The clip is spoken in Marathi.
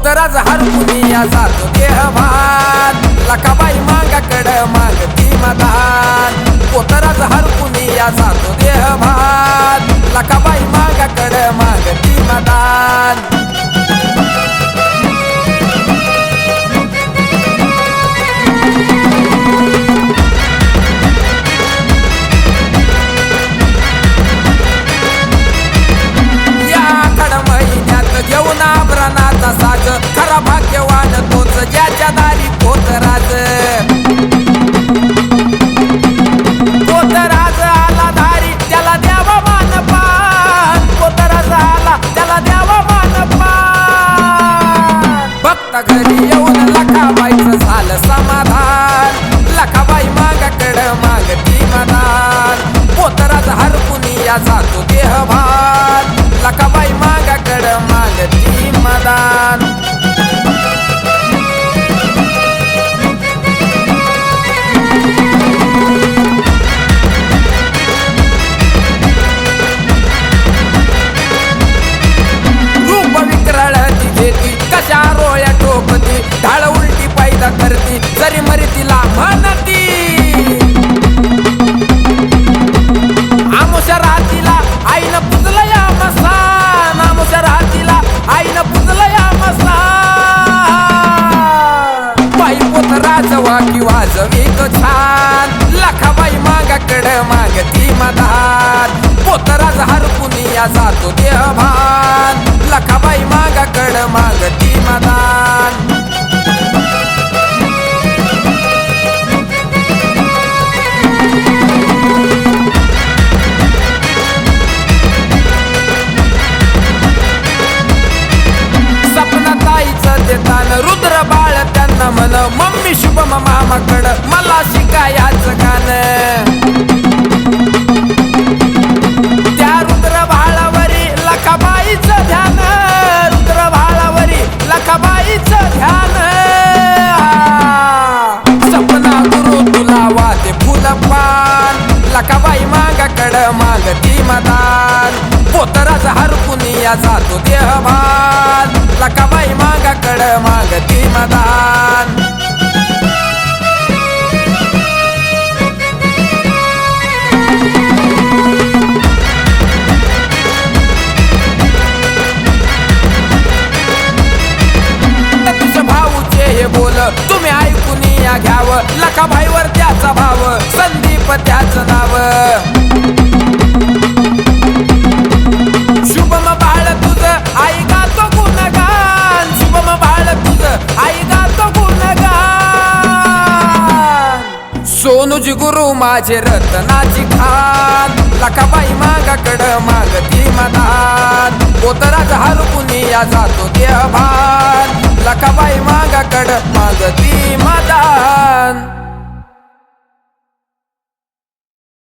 पोतराज हरपुनिया जातो देह देहभान लकाबाई मागाकड मागती मदान. पोतराज हरपुनिया जातो देह देहभान लकाबाई घरी येऊन लखाबाईचं झालं समाधान. लखाबाई मागाकड मागती मदान पोतराज हरपुनिया जातो देहभान. लखाबाई मागाकड मागती मदान हरपुनिया जातो देहभान. लखाबाई मागाकड मागती मदान. सपनाताईचं देतान रुद्र बाळ त्यांना म्हण मम्मी शुभम मामाकड मला पान लखाबाई मागाकड मागती मदान. पोतराज हरपुनिया जातो देहभान. लखाबाई मागाकड मागती मदान. तुझ भाऊचे बोल तुम्ही ऐकून या घ्यावं. भाईवर त्याचा भाव संदीप त्याचं नाव. शुभम बाळ तुझ आई गातो गुणगान. शुभम बाळ तुझ आई गातो गुणगान. सोनूजी गुरु माझे रत्नाची खान. लखाबाई मागाकड मागती मदान. पोतराज या जातो देहभान लखाबाई मागाकड मागती मदान.